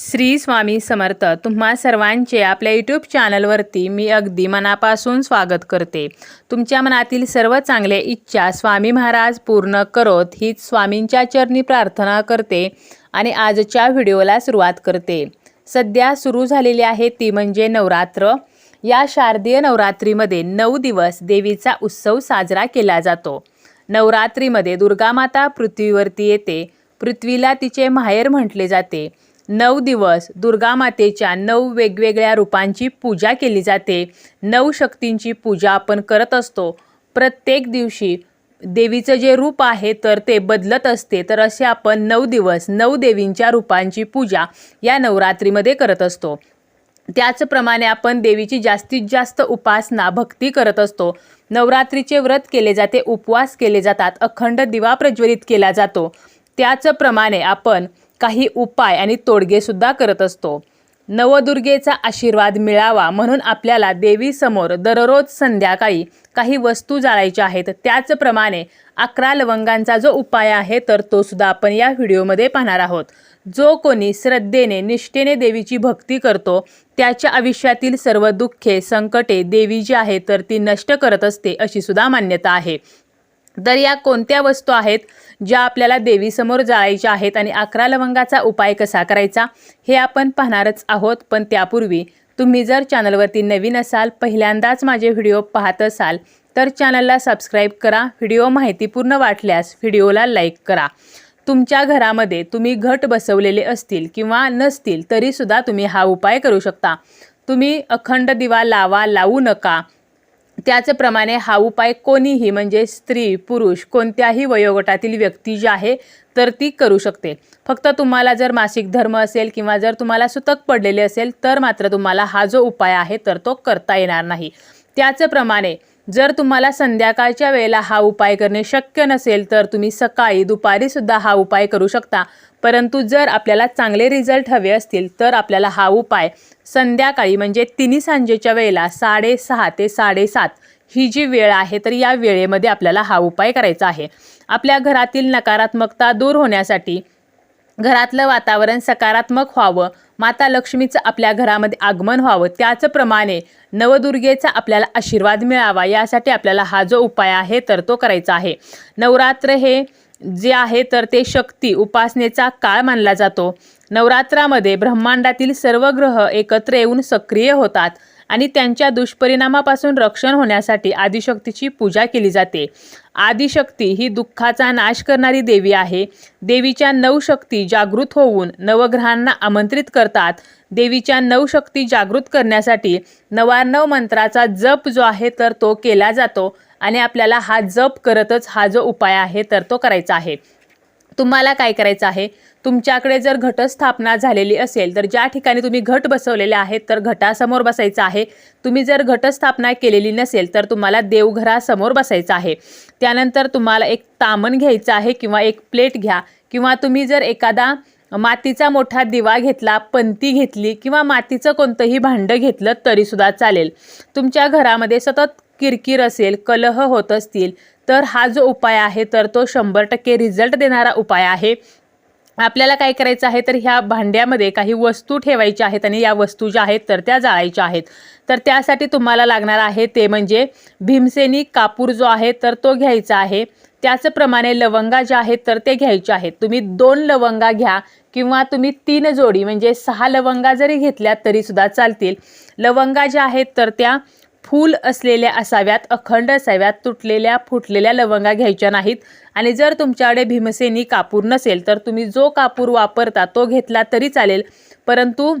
श्री स्वामी समर्थ तुम्हा सर्वांचे आपल्या यूट्यूब चॅनलवरती मी अगदी मनापासून स्वागत करते. तुमच्या मनातील सर्व चांगल्या इच्छा स्वामी महाराज पूर्ण करोत हीच स्वामींच्या चरणी प्रार्थना करते आणि आजच्या व्हिडिओला सुरुवात करते. सध्या सुरू झालेली आहे ती म्हणजे नवरात्र. या शारदीय नवरात्रीमध्ये नऊ दिवस देवीचा उत्सव साजरा केला जातो. नवरात्रीमध्ये दुर्गामाता पृथ्वीवरती येते. पृथ्वीला तिचे माहेर म्हटले जाते. नऊ दिवस दुर्गामातेच्या नऊ वेगवेगळ्या रूपांची पूजा केली जाते. नऊ शक्तींची पूजा आपण करत असतो. प्रत्येक दिवशी देवीचं जे रूप आहे तर ते बदलत असते. तर असे आपण नऊ दिवस नऊ देवींच्या रूपांची पूजा या नवरात्रीमध्ये करत असतो. त्याचप्रमाणे आपण देवीची जास्तीत जास्त उपासना भक्ती करत असतो. नवरात्रीचे व्रत केले जाते उपवास केले जातात अखंड दिवा प्रज्वलित केला जातो. त्याचप्रमाणे आपण काही उपाय आणि तोडगेसुद्धा करत असतो. नवदुर्गेचा आशीर्वाद मिळावा म्हणून आपल्याला देवीसमोर दररोज संध्याकाळी काही वस्तू जाळायच्या आहेत त्याचप्रमाणे अकरा लवंगांचा जो उपाय आहे तर तो सुद्धा आपण या व्हिडिओमध्ये पाहणार आहोत. जो कोणी श्रद्धेने निष्ठेने देवीची भक्ती करतो त्याच्या आयुष्यातील सर्व दुःखे संकटे देवी जी आहे तर ती नष्ट करत असते अशी सुद्धा मान्यता आहे. तर या कोणत्या वस्तू आहेत ज्या आपल्याला देवीसमोर जाळायच्या आहेत आणि अकरा लवंगाचा उपाय कसा करायचा हे आपण पाहणारच आहोत. पण त्यापूर्वी तुम्ही जर चॅनलवरती नवीन असाल पहिल्यांदाच माझे व्हिडिओ पाहत असाल तर चॅनलला सबस्क्राईब करा. व्हिडिओ माहितीपूर्ण वाटल्यास व्हिडिओला लाईक करा. तुमच्या घरामध्ये तुम्ही घट बसवलेले असतील किंवा नसतील तरीसुद्धा तुम्ही हा उपाय करू शकता. तुम्ही अखंड दिवा लावा लावू नका. त्याचप्रमाणे हा उपाय कोणीही म्हणजे स्त्री पुरुष कोणत्याही वयोगटातील व्यक्ती जी आहे तर ती करू शकते. फक्त तुम्हाला जर मासिक धर्म असेल किंवा जर तुम्हाला सुतक पडलेले असेल तर मात्र तुम्हाला हा जो उपाय आहे तर तो करता येणार नाही. त्याचप्रमाणे जर तुम्हाला संध्याकाळच्या वेळेला हा उपाय करणे शक्य नसेल तर तुम्ही सकाळी दुपारीसुद्धा हा उपाय करू शकता. परंतु जर आपल्याला चांगले रिझल्ट हवे असतील तर आपल्याला हा उपाय संध्याकाळी म्हणजे तिन्ही सांजेच्या वेळेला साडेसहा ते साडेसात ही जी वेळ आहे तर या वेळेमध्ये आपल्याला हा उपाय करायचा आहे. आपल्या घरातील नकारात्मकता दूर होण्यासाठी घरातलं वातावरण सकारात्मक व्हावं माता लक्ष्मीचं आपल्या घरामध्ये आगमन व्हावं त्याचप्रमाणे नवदुर्गेचा आपल्याला आशीर्वाद मिळावा यासाठी आपल्याला हा जो उपाय आहे तर तो करायचा आहे. नवरात्र हे जे आहे तर ते शक्ती उपासनेचा काळ मानला जातो. नवरात्रामध्ये ब्रह्मांडातील सर्व ग्रह एकत्र येऊन सक्रिय होतात. आणि त्यांच्या दुष्परिणामापासून रक्षण होण्यासाठी आदिशक्तीची पूजा केली जाते. आदिशक्ती ही दुःखाचा नाश करणारी देवी आहे. देवीच्या नऊ शक्ती जागृत होऊन नवग्रहांना आमंत्रित करतात. देवीच्या नऊ शक्ती जागृत करण्यासाठी नवार्णव मंत्राचा जप जो आहे तर तो केला जातो. आणि आपल्याला हा जप करतच हा जो उपाय आहे तर तो करायचा आहे. तुम्हाला काय करायचं आहे? तुमच्याकडे जर घटस्थापना झालेली असेल तर ज्या ठिकाणी तुम्ही घट बसवलेले आहेत तर घटासमोर बसायचं आहे. तुम्ही जर घटस्थापना केलेली नसेल तर तुम्हाला देवघरासमोर बसायचं आहे. त्यानंतर तुम्हाला एक तामण घ्यायचं आहे किंवा एक प्लेट घ्या. किंवा तुम्ही जर एखादा मातीचा मोठा दिवा घेतला पंती घेतली किंवा मातीचं कोणतंही भांडं घेतलं तरीसुद्धा चालेल. तुमच्या घरामध्ये सतत किरकिर असेल कलह होत असतील तर हा जो उपाय आहे तर तो शंभर टक्के रिझल्ट देणारा उपाय आहे. आपल्याला काय करायचं आहे तर ह्या भांड्यामध्ये काही वस्तू ठेवायच्या आहेत आणि या वस्तू ज्या आहेत तर त्या जाळायच्या आहेत. तर त्यासाठी तुम्हाला लागणार आहे ते म्हणजे भीमसेनी कापूर जो आहे तर तो घ्यायचा आहे. त्याचप्रमाणे लवंगा ज्या आहेत तर ते घ्यायचे आहेत. तुम्ही दोन लवंगा घ्या किंवा तुम्ही तीन जोडी म्हणजे सहा लवंगा जरी घेतल्या तरीसुद्धा चालतील. लवंगा ज्या आहेत तर त्या फूल असलेल्या असाव्यात अखंड असाव्यात तुटलेल्या फुटलेल्या लवंगा घ्यायच्या नाहीत. आणि जर तुमच्याकडे भीमसेनी कापूर नसेल तर तुम्ही जो कापूर वापरता तो घेतला तरी चालेल. परंतु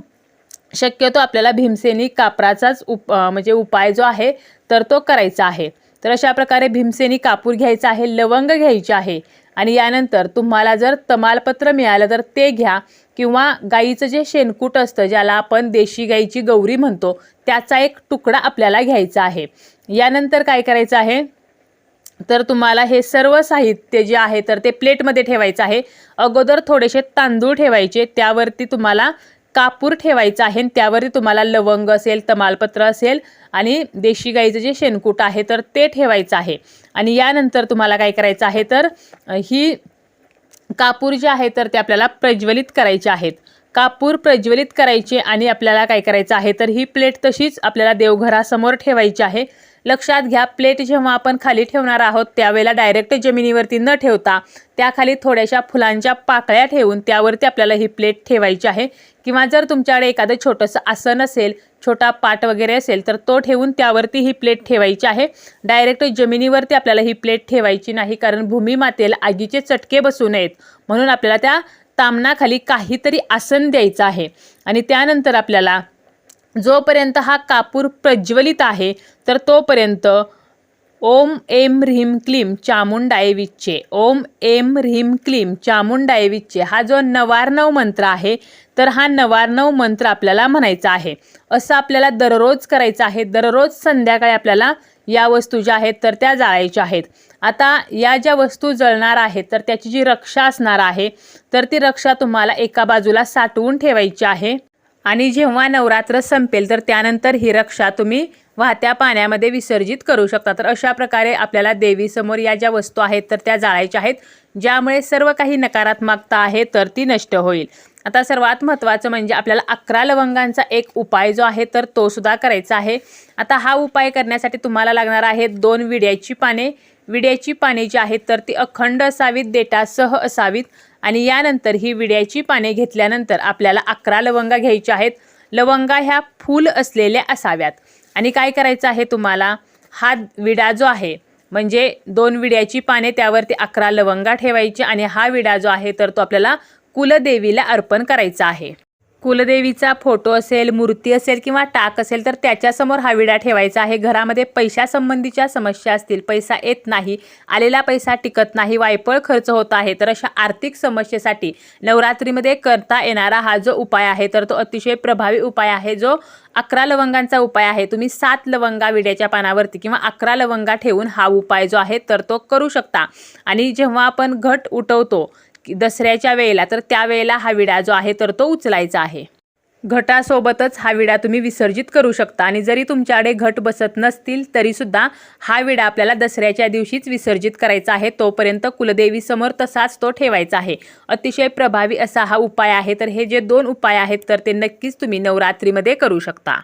शक्यतो आपल्याला भीमसेनी कापराचाच उप म्हणजे उपाय जो आहे तर तो करायचा आहे. तर अशा प्रकारे भीमसेनी कापूर घ्यायचा आहे लवंग घ्यायची आहे. आणि यानंतर तुम्हाला जर तमालपत्र मिळालं तर ते घ्या. किंवा गाईचं जे शेणकूट असतं ज्याला आपण देशी गाईची गौरी म्हणतो त्याचा एक तुकडा आपल्याला घ्यायचा आहे. यानंतर काय करायचं आहे? तर तुम्हाला हे सर्व साहित्य जे आहे तर ते प्लेटमध्ये ठेवायचं आहे. अगोदर थोडेसे तांदूळ ठेवायचे त्यावरती तुम्हाला कापूर ठेवायचं आहे आणि त्यावरती तुम्हाला लवंग असेल तमालपत्र असेल आणि देशी गाईचं जे शेणकूट आहे तर ते ठेवायचं आहे. आणि यानंतर तुम्हाला काय करायचं आहे तर ही कापूर जे आहे तर ते आपल्याला प्रज्वलित करायचे आहेत कापूर प्रज्वलित करायचे आणि आपल्याला काय करायचं आहे तर ही प्लेट तशीच आपल्याला देवघरासमोर ठेवायची आहे. लक्षात घ्या प्लेट जेव्हा आपण खाली ठेवणार आहोत त्यावेळेला डायरेक्ट जमिनीवरती न ठेवता त्याखाली थोड्याशा फुलांच्या पाकळ्या ठेवून त्यावरती आपल्याला ही प्लेट ठेवायची आहे. किंवा जर तुमच्याकडे एखादं छोटंसं आसन असेल छोटा पाट वगैरे असेल तर तो ठेवून त्यावरती ही प्लेट ठेवायची आहे. डायरेक्ट जमिनीवरती आपल्याला ही प्लेट ठेवायची नाही कारण भूमी मातेला आगीचे चटके बसू नयेत. म्हणून आपल्याला त्या तामणाखाली काहीतरी आसन द्यायचं आहे. आणि त्यानंतर आपल्याला जोपर्यंत हा कापूर प्रज्वलित आहे तर तोपर्यंत ओम एम ह्रीम क्लीम चामुंडाय विच्चे ओम एम ह्रीम क्लीम चामुंडाय विच्चे हा जो नवारणव मंत्र आहे तर हा नवार्णव मंत्र आपल्याला म्हणायचा आहे. असं आपल्याला दररोज करायचं आहे. दररोज संध्याकाळी आपल्याला या वस्तू ज्या आहेत तर त्या जाळायच्या आहेत. आता या ज्या वस्तू जळणार आहेत तर त्याची जी रक्षा असणार आहे तर ती रक्षा तुम्हाला एका बाजूला साठवून ठेवायची आहे. आणि जेव्हा नवरात्र संपेल तर त्यानंतर ही रक्षा तुम्ही वाहत्या पाण्यामध्ये विसर्जित करू शकता. तर अशा प्रकारे आपल्याला देवीसमोर या ज्या वस्तू आहेत तर त्या जाळायच्या आहेत ज्यामुळे सर्व काही नकारात्मकता आहे तर ती नष्ट होईल. आता सर्वात महत्त्वाचं म्हणजे आपल्याला अकरा लवंगांचा एक उपाय जो आहे तर तो सुद्धा करायचा आहे. आता हा उपाय करण्यासाठी तुम्हाला लागणार आहे दोन विड्याची पाने विड्याची पाने जी आहेत तर ती अखंड असावीत देटासह असावीत. आणि यानंतर ही विड्याची पाने घेतल्यानंतर आपल्याला अकरा लवंगा घ्यायच्या आहेत. लवंगा ह्या फूल असलेल्या असाव्यात. आणि काय करायचं आहे तुम्हाला? हा विडा जो आहे म्हणजे दोन विड्याची पाने त्यावरती अकरा लवंगा ठेवायची आणि हा विडा जो आहे तर तो आपल्याला कुलदेवीला अर्पण करायचा आहे. कुलदेवीचा फोटो असेल मूर्ती असेल किंवा टाक असेल तर त्याच्यासमोर हा विडा ठेवायचा आहे. घरामध्ये पैशासंबंधीच्या समस्या असतील पैसा येत नाही आलेला पैसा टिकत नाही वायपळ खर्च होत आहे तर अशा आर्थिक समस्येसाठी नवरात्रीमध्ये करता येणारा हा जो उपाय आहे तर तो अतिशय प्रभावी उपाय आहे. जो अकरा लवंगांचा उपाय आहे तुम्ही सात लवंगा विड्याच्या पानावरती किंवा अकरा लवंगा ठेवून हा उपाय जो आहे तर तो करू शकता. आणि जेव्हा आपण घट उठवतो दसऱ्याच्या वेळेला तर त्यावेळेला हा विडा जो आहे तर तो उचलायचा आहे. घटासोबतच हा विडा तुम्ही विसर्जित करू शकता आणि जरी तुमच्याकडे घट बसत नसतील तरीसुद्धा हा विडा आपल्याला दसऱ्याच्या दिवशीच विसर्जित करायचा आहे. तोपर्यंत कुलदेवीसमोर तसाच तो ठेवायचा आहे. अतिशय प्रभावी असा हा उपाय आहे तर हे जे दोन उपाय आहेत तर ते नक्कीच तुम्ही नवरात्रीमध्ये करू शकता.